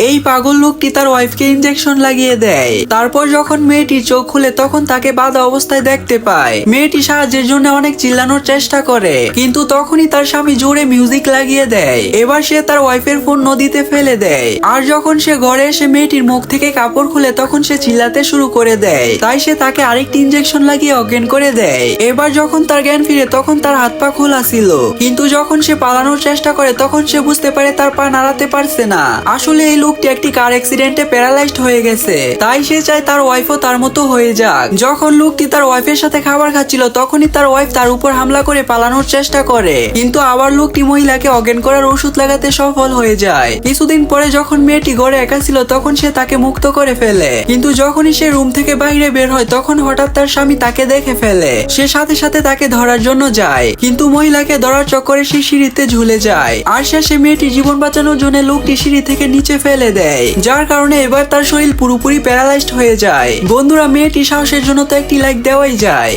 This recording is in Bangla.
এই পাগল লোকটি তার ওয়াইফকে ইনজেকশন লাগিয়ে দেয়। তারপর যখন মেয়েটি চোখ খুলে তখন তাকে বাধা অবস্থায় দেখতে পায়। মেয়েটি সাহায্যের জন্য অনেক চিল্লানোর চেষ্টা করে, কিন্তু তখনই তার স্বামী জোরে মিউজিক লাগিয়ে দেয়। এবার সে তার ওয়াইফের ফোন নদীতে ফেলে দেয়। আর যখন সে ঘরে এসে মেয়েটির মুখ থেকে কাপড় খুলে তখন সে চিল্লাতে শুরু করে দেয়। তাই সে তাকে আরেকটি ইনজেকশন লাগিয়ে অজ্ঞান করে দেয়। এবার যখন তার জ্ঞান ফিরে তখন তার হাত পা খোলা ছিল। কিন্তু যখন সে পালানোর চেষ্টা করে তখন সে বুঝতে পারে তার পা নাড়াতে পারছে না। আসলে এই লোকটি একটি কার অ্যাক্সিডেন্টে প্যারালাইজড হয়ে গেছে। তাই সে চায় তার ওয়াইফও তার মতো হয়ে যাক। যখন লোকটি তার ওয়াইফের সাথে খাবার খাচ্ছিল, তখনই তার ওয়াইফ তার উপর হামলা করে পালানোর চেষ্টা করে। কিন্তু আবার লোকটি মহিলাকে অজ্ঞান করার ওষুধ লাগাতে সফল হয়ে যায়। কিছুদিন পরে যখন মেয়েটি ঘরে একা ছিল, তখন সে তাকে মুক্ত করে ফেলে। কিন্তু যখনই সে রুম থেকে বাইরে বের হয়, তখন হঠাৎ তার স্বামী তাকে দেখে ফেলে। সে সাথে সাথে তাকে ধরার জন্য যায়। কিন্তু মহিলাকে ধরার চক্করে সে সিঁড়িতে ঝুলে যায়। আর শেষে মেয়েটি জীবন বাঁচানোর জন্য লোকটি সিঁড়ি থেকে নিচে ফেলে দেয়, যার কারণে এবার তার শরীর পুরোপুরি প্যারালাইজড হয়ে যায়। বন্ধুরা মেয়েটি সাহসের জন্য তো একটি লাইক দেওয়াই যায়।